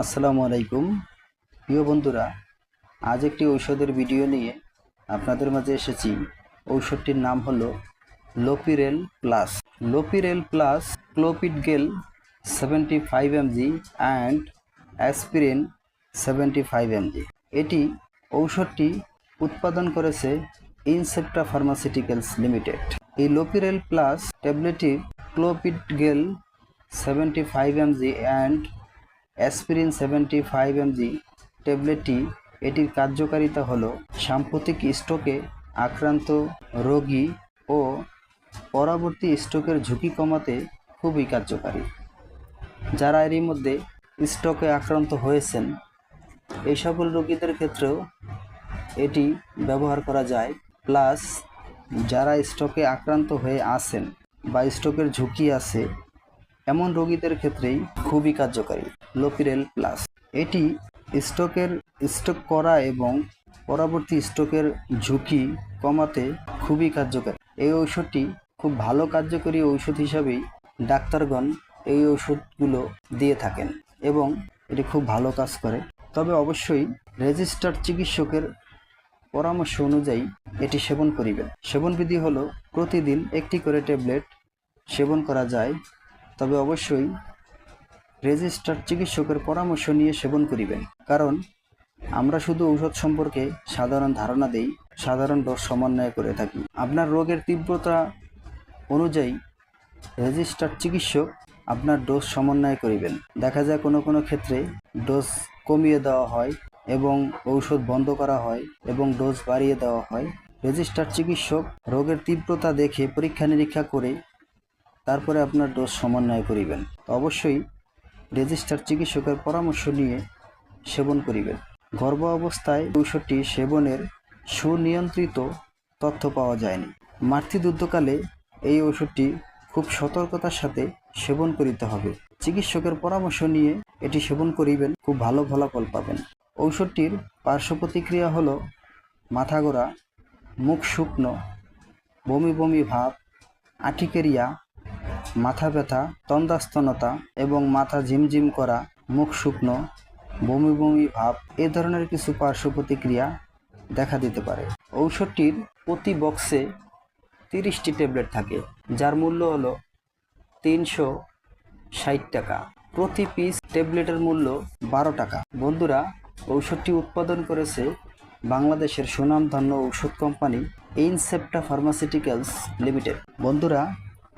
আসসালামু আলাইকুম। প্রিয় বন্ধুরা, আজ একটি ঔষধের ভিডিও নিয়ে আপনাদের মাঝে এসেছি। ঔষধটির নাম হলো Lopirel plus. Lopirel plus clopidogrel seventy five mg and aspirin seventy five mg. এটি ঔষধটি উৎপাদন করেছে ইনসেপ্টা ফার্মাসিউটিক্যালস লিমিটেড। এই লোপিরেল প্লাস ট্যাবলেটটি clopidogrel seventy five mg and aspirin seventy five mg ট্যাবলেটটি এটির কার্যকারিতা হল সাম্প্রতিক স্ট্রোকে আক্রান্ত রোগী ও পরবর্তী স্ট্রোকের ঝুঁকি কমাতে খুবই কার্যকারী। যারা এরই মধ্যে স্ট্রোকে আক্রান্ত হয়েছেন, এই সকল রোগীদের ক্ষেত্রেও এটি ব্যবহার করা যায়। প্লাস, যারা স্ট্রোকে আক্রান্ত হয়ে আছেন বা স্ট্রোকের ঝুঁকি আছে এমন রোগীদের ক্ষেত্রেই খুবই কার্যকারী, লোপিরেল প্লাস। এটি স্ট্রোকের, স্ট্রোক করা এবং পরবর্তী স্ট্রোকের ঝুঁকি কমাতে খুবই কার্যকারী। এই ঔষধটি খুব ভালো কার্যকরী ঔষধ হিসাবেই ডাক্তারগণ এই ঔষধগুলো দিয়ে থাকেন এবং এটি খুব ভালো কাজ করে। তবে অবশ্যই রেজিস্টার্ড চিকিৎসকের পরামর্শ অনুযায়ী এটি সেবন করিবেন। সেবনবিধি হলো প্রতিদিন একটি করে ট্যাবলেট সেবন করা যায় তবে অবশ্যই রেজিস্টার্ড চিকিৎসকের পরামর্শ নিয়ে সেবন করিবেন। কারণ আমরা শুধু ঔষধ সম্পর্কে সাধারণ ধারণা দেই, সাধারণ ডোজ সমন্বয় করে থাকি। আপনার রোগের তীব্রতা অনুযায়ী রেজিস্টার্ড চিকিৎসক আপনার ডোজ সমন্বয় করিবেন। দেখা যায় কোনো কোনো ক্ষেত্রে ডোজ কমিয়ে দেওয়া হয় এবং ঔষধ বন্ধ করা হয় এবং ডোজ বাড়িয়ে দেওয়া হয়। রেজিস্টার্ড চিকিৎসক রোগের তীব্রতা দেখে পরীক্ষা নিরীক্ষা করে তারপরে আপনার ডোজ সমন্বয় করিবেন। অবশ্যই রেজিস্টার চিকিৎসকের পরামর্শ নিয়ে সেবন করিবেন। গর্ভ অবস্থায় ঔষধটি সেবনের সুনিয়ন্ত্রিত তথ্য পাওয়া যায়নি। মাতৃদুদ্ধকালে এই ঔষধটি খুব সতর্কতার সাথে সেবন করিতে হবে। চিকিৎসকের পরামর্শ নিয়ে এটি সেবন করিবেন, খুব ভালো ফলাফল পাবেন। ঔষধটির পার্শ্ব প্রতিক্রিয়া হলো মাথা গোড়া মুখ শুকনো, বমি বমি ভাব আটিকেরিয়া মাথা ব্যথা তন্দাস্তনতা এবং মাথা ঝিমঝিম করা, মুখ শুকনো, বমি বমি ভাব, এ ধরনের কিছু পার্শ্ব প্রতিক্রিয়া দেখা দিতে পারে। ঔষধটির প্রতি বক্সে তিরিশটি ট্যাবলেট থাকে, যার মূল্য হলো তিনশো ষাট টাকা। প্রতি পিস ট্যাবলেটের মূল্য বারো টাকা। বন্ধুরা, ঔষধটি উৎপাদন করেছে বাংলাদেশের সুনামধন্য ঔষধ কোম্পানি ইনসেপ্টা ফার্মাসিউটিক্যালস লিমিটেড। বন্ধুরা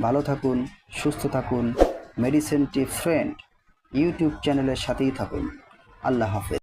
ভালো থাকুন সুস্থ থাকুন মেডিসিনটি ফ্রেন্ড ইউটিউব চ্যানেলের সাথেই থাকুন। আল্লাহ হাফেজ।